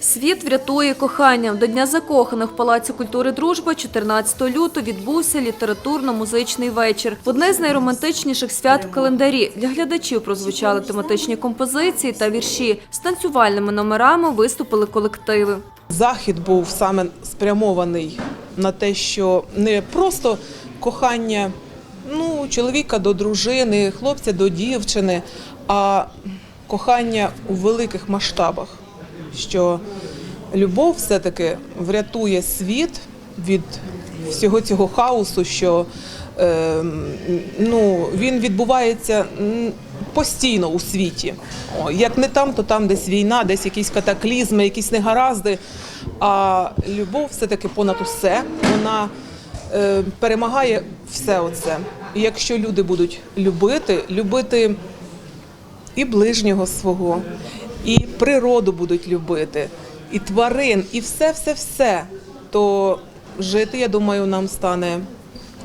Світ врятує кохання. До Дня закоханих в Палаці культури Дружба 14 лютого відбувся літературно-музичний вечір. Одне з найромантичніших свят в календарі для глядачів прозвучали тематичні композиції та вірші. З танцювальними номерами виступили колективи. Захід був саме спрямований на те, що не просто кохання ну, чоловіка до дружини, хлопця до дівчини, а кохання у великих масштабах. Що любов все-таки врятує світ від всього цього хаосу, що е, ну, він відбувається постійно у світі. Як не там, то там десь війна, десь якісь катаклізми, якісь негаразди. А любов все-таки понад усе, вона е, перемагає все оце. І якщо люди будуть любити, любити і ближнього свого, і природу будуть любити, і тварин, і все, все, все, то жити, я думаю, нам стане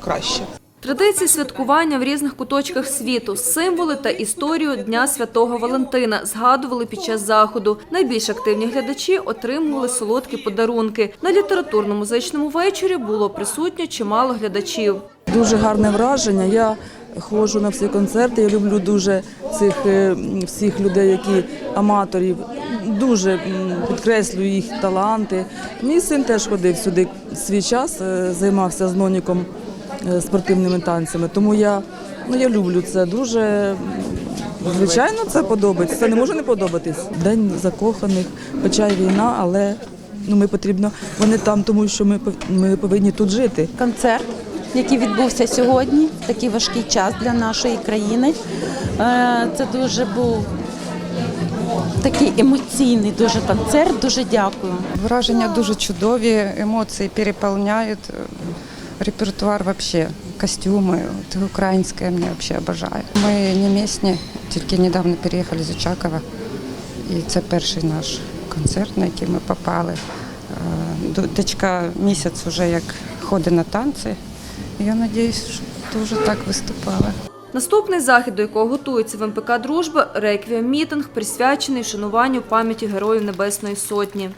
краще. Традиції святкування в різних куточках світу, символи та історію Дня Святого Валентина згадували під час заходу. Найбільш активні глядачі отримували солодкі подарунки. На літературно-музичному вечорі було присутньо чимало глядачів. Дуже гарне враження. Я ходжу на всі концерти. Я люблю дуже цих е, всіх людей, які аматорів. Дуже підкреслюю їх таланти. Мій син теж ходив сюди свій час, е, займався з ноніком е, спортивними танцями. Тому я, ну, я люблю це дуже. Звичайно, це подобається. Це не може не подобатись. День закоханих, хоча й війна, але ну, ми потрібно. Вони там, тому що ми, ми повинні тут жити. концерт, який відбувся сьогодні, такий важкий час для нашої країни. Е, Це дуже був такий емоційний дуже концерт. Дуже дякую. Враження дуже чудові, емоції переповняють. Репертуар вообще, костюми, от українське мені вообще обожаю. Ми не місні, тільки недавно переїхали з Очакова. І це перший наш концерт, на який ми попали. Е, Дочка місяць вже як ходить на танці. Я сподіваюся, що дуже так виступали. Наступний захід, до якого готується в МПК Дружба – реквієм мітинг, присвячений вшануванню пам'яті Героїв Небесної Сотні.